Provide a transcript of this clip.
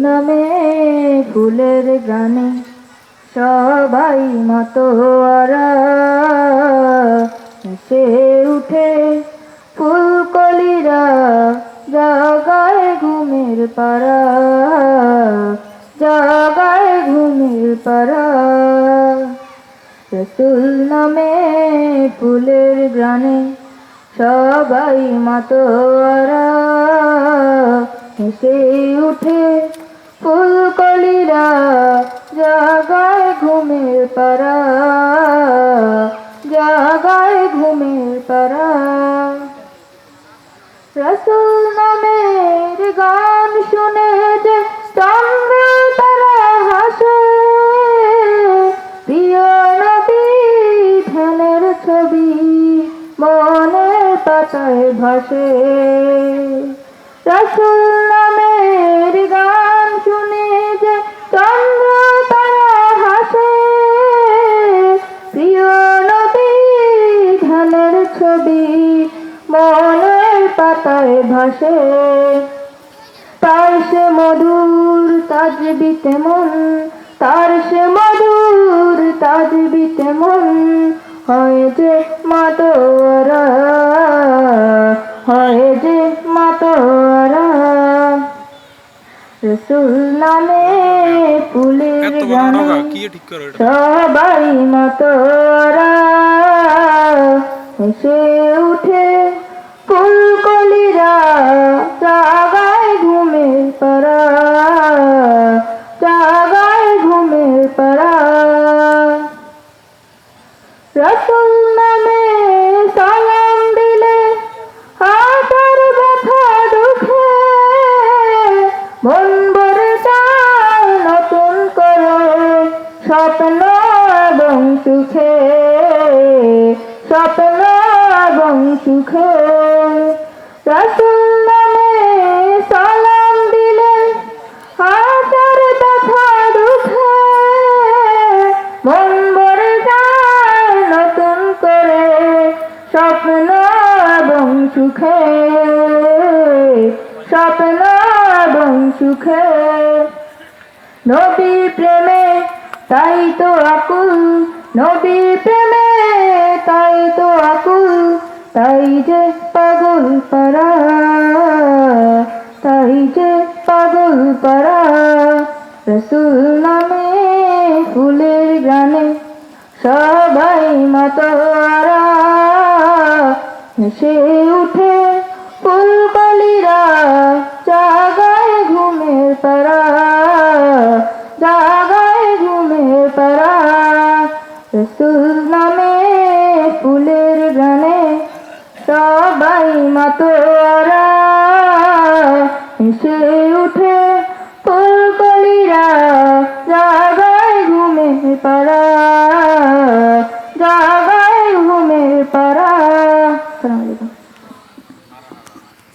নামে ফুলের গানে সবাই মতোয়ারা সে উঠে ফুলকলিরা জাগায় ঘুমের পাড়া। জাগায় ঘুমের পাড়া। রসুল নামে ফুলের গ্রানে সবাই মাতোয়ারা হেসে উঠে ফুলকলিরা জাগায় ঘুমের পারা জাগায় ঘুমের পারা রসুল নামের গান শুনে যে পাতায় ভাসে। রসুল নামের গান শুনে যে চন্দ্র তারা হাসে। প্রিয় নবী ধ্যানের ছবি মনের পাতায় ভাসে। তার সে মধুর তাজবিতে মন তার সে মধুর তাজবিতে মন হয় যে মাতোরা রসুল নামে ফুলের গানে সবাই মতরা। হেসে উঠে ফুলকলিরা স্বপ্ন এবং সুখে, স্বপ্ন এবং সুখে। নবী প্রেমে, তাই তো আকুল। নবী প্রেমে, তাই তো আকুল। তাই যে পাগল পারা তাই যে পাগল পারা রসুল নামে ফুলের গানে সবাই মাতোয়ারা। সে উঠে ফুলকলিরা, জাগায় ঘুমের পারা জাগায় ঘুমের পারা রসুল নামে ফুলের গানে সবাই মাতোয়ারা। সে উঠে ফুলকলিরা